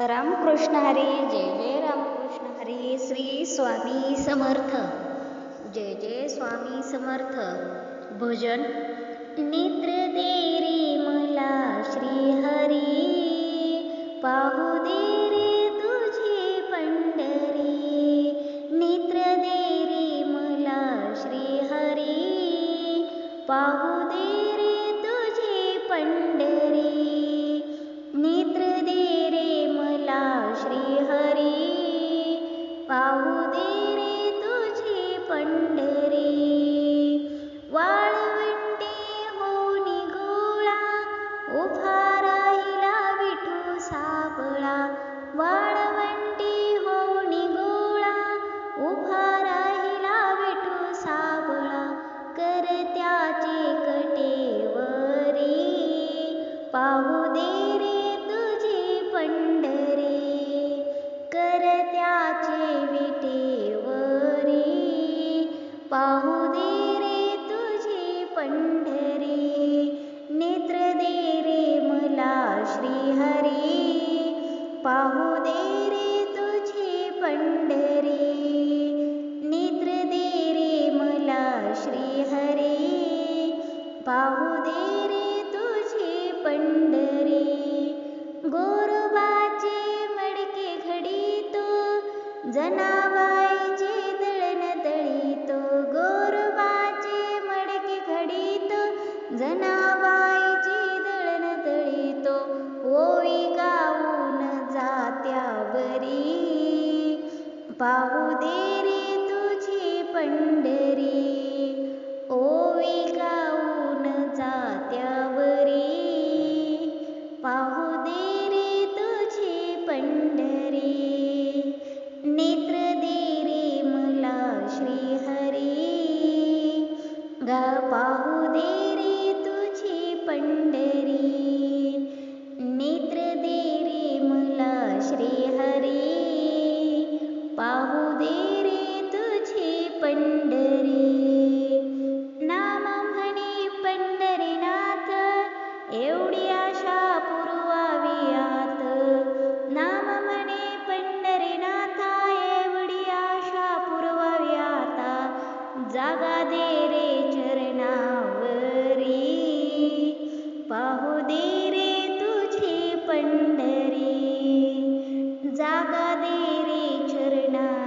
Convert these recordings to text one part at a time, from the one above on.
रामकृष्ण हरी जय जय रामकृष्ण हरी श्री स्वामी समर्थ. जय जय स्वामी समर्थ. भजन. नेत्र देरी मला श्री हरी. पाहू दे रे तुझी पंढरी. नेत्र दे मला श्री हरी. पाहू सापळा वाळवंटी होणी गोळा उभा राहिला विठू सापळा कर त्याचे कटेवरी पाहू दे रे तुझी पंढरे कर त्याचे विटेवरी पाहू पाहू दे रे तुझी पंढरी. गोरोबाचे मडके घडीतो जनाबाईचे दळण दळीतो गोरोबाचे मडके घडीतो जनाबाईचे दळण दळीतो ओवी गाऊन जात्यावरी. पाहू दे श्रीहरी गा पाहुदे जागा दे रे चरणावरी. पाहू दे रे तुझे पंढरी. जागा दे रे चरणावरी.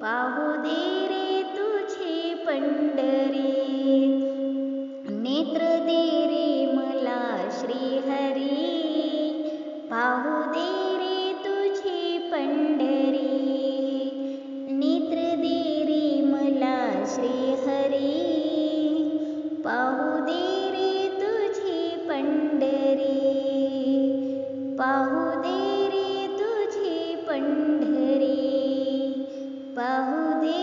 पाहू दे रे तुझे पंढरी. नेत्र दे रे मला श्रीहरी. पाहू दे रे तुझे पंढरी. ಯಾವುದೇ